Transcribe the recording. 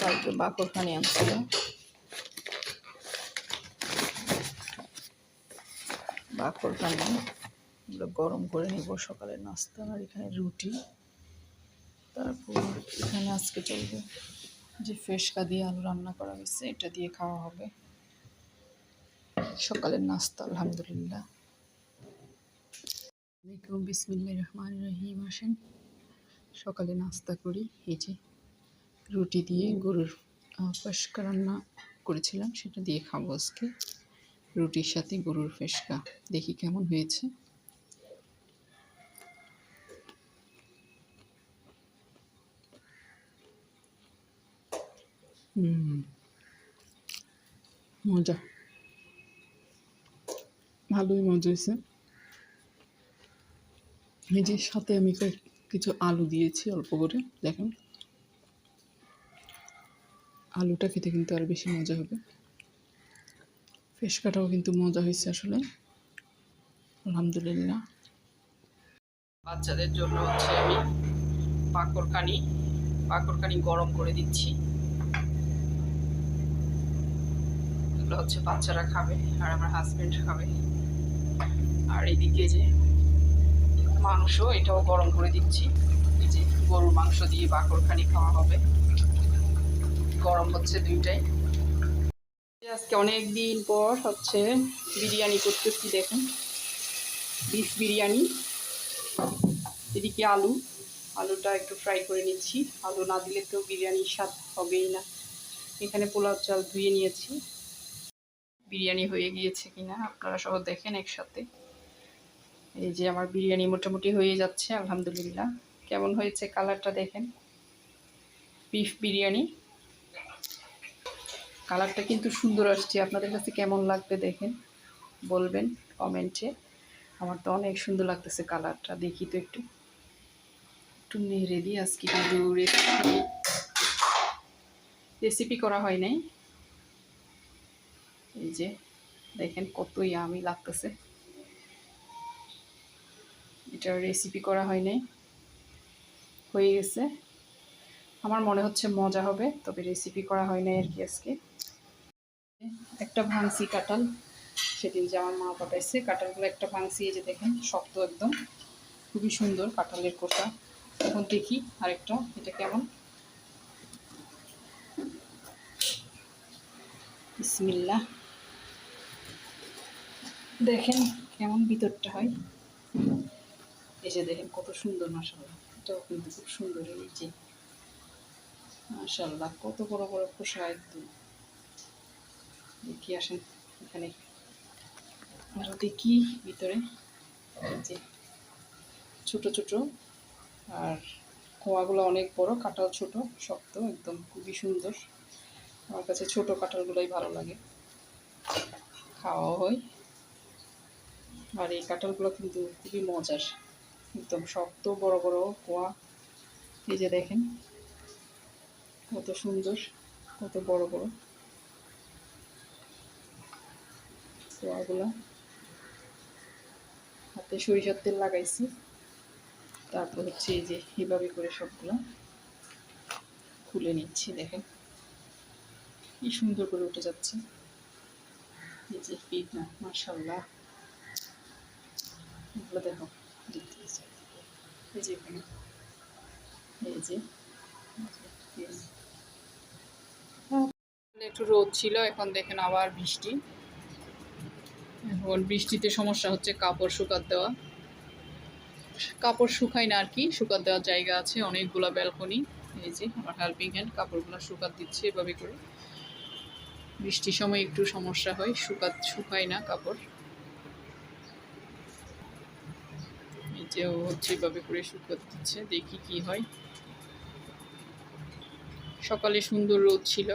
কালকে বাকরখানি আনছিল বাকরখানি এগুলো গরম করে নিব সকালের নাস্তা আর এখানে রুটি। তারপর এখানে আজকে চলবে যে ফেসকা দিয়ে আলু রান্না করা হয়েছে, এটা দিয়ে খাওয়া হবে। সকালের নাস্তা, আলহামদুলিল্লাহ। বিসমিল্লাহ রহমান রহিম। আসেন, সকালে নাস্তা করি, এই যে। রুটি দিয়ে গরুর ফেসকা রান্না করেছিলাম, সেটা দিয়ে খাব আজকে। রুটির সাথে গরুর ফেসকা, দেখি কেমন হয়েছে। মজা। ভালোই মজা হয়েছে। নিজের সাথে আমি কিছু আলু দিয়েছি অল্প করে, দেখেন। আলুটা খেতে কিন্তু আর বেশি মজা হবে। ফেসকাটাও কিন্তু মজা হয়েছে আসলে। আলহামদুলিল্লাহ। বাচ্চাদের জন্য হচ্ছে আমি পাকড়কানি পাকড়কানি গরম করে দিচ্ছি। এগুলো হচ্ছে বাচ্চারা খাবে আর আমার হাজব্যান্ড খাবে। আর এদিকে যে মাংস, এটাও গরম করে দিচ্ছি। এই যে গরুর মাংস দিয়ে বাকরখানি খাওয়া হবে। গরম হচ্ছে দুইটাই আজকে অনেক দিন পর হচ্ছে বিরিয়ানি করতেছি, দেখুন। বিফ বিরিয়ানি, এদিকে আলু। আলুটা একটু ফ্রাই করে নিচ্ছি। আলু না দিলে তো বিরিয়ানির স্বাদ হবেই না। এখানে পোলাও চাল ধুয়ে নিয়েছি। বিরিয়ানি হয়ে গিয়েছে কিনা আপনারা সব দেখেন একসাথে। এই যে আমার বিরিয়ানি মোটামুটি হয়ে যাচ্ছে, আলহামদুলিল্লাহ। কেমন হয়েছে কালারটা দেখেন? বিফ বিরিয়ানি। কালারটা কিন্তু সুন্দর আসছে। আপনাদের কাছে কেমন লাগবে দেখেন, বলবেন কমেন্টে। আমার তো অনেক সুন্দর লাগতেছে কালারটা, দেখি তো একটু। একটু নেড়ে দিই আজকে কিন্তু রেসিপি রেসিপি করা হয় নাই। এই যে, দেখেন কতই আমি লাগতেছে। এটা রেসিপি করা হয় নাই। হয়ে গেছে। আমার মনে হচ্ছে মজা হবে, তবে রেসিপি করা হয় নাই আর কি আজকে। একটা ভাংসি কাঁঠাল। সেদিন যে আমার মা পাঠাইছে, কাঁঠালগুলো একটা ভাংসি এই যে দেখেন, শক্ত একদম। খুবই সুন্দর কাঁঠালের কোটা। এখন দেখি আরেকটা, এটা কেমন? বিসমিল্লাহ। দেখেন কেমন ভিতরটা হয়। এই যে দেখেন, কত সুন্দর মাসাল্লাহ এটাও কিন্তু খুব সুন্দর এই যে। মাসাল্লাহ কত বড় বড় খোসা একদম। দেখি আসেন এখানে আরও দেখি ভিতরে? যে ছোট ছোট আর কোয়াগুলো অনেক বড় কাঁঠাল ছোট, শক্ত, একদম খুবই সুন্দর। আমার কাছে ছোট কাঁঠালগুলোই ভালো লাগে। খাওয়াও হয়। আর এই কাঁঠালগুলো কিন্তু খুবই মজার। একদম শক্ত, বড় বড় কোয়া এই যে দেখেন, কত সুন্দর, কত বড় বড়। কোয়াগুলো হাতে সরিষার তেল লাগাইছি। তারপর হচ্ছে এই যে এভাবে করে সবগুলো খুলে নিচ্ছি, দেখেন। কি সুন্দর করে উঠে যাচ্ছে। এই যে পিঠ মার্শাল্লাহ এগুলো দেখো এই যে এখানে। এই যে। একটু রোদ ছিল, এখন দেখেন আবার বৃষ্টি। এখন বৃষ্টিতে সমস্যা হচ্ছে, কাপড় শুকাত দেওয়া। কাপড় শুকায় না আর কি, শুকাত দেওয়ার জায়গা আছে, অনেকগুলো ব্যালকনি, এই যে আমার হেল্পিং হ্যান্ড কাপড়গুলো শুকাত দিচ্ছে এভাবে করে। বৃষ্টির সময় একটু সমস্যা হয়, শুকাত, শুকায় না কাপড়। এই যে ও হচ্ছে এভাবে করে শুকাত দিচ্ছে, দেখি কি হয়। সকালে সুন্দর রোদ ছিল।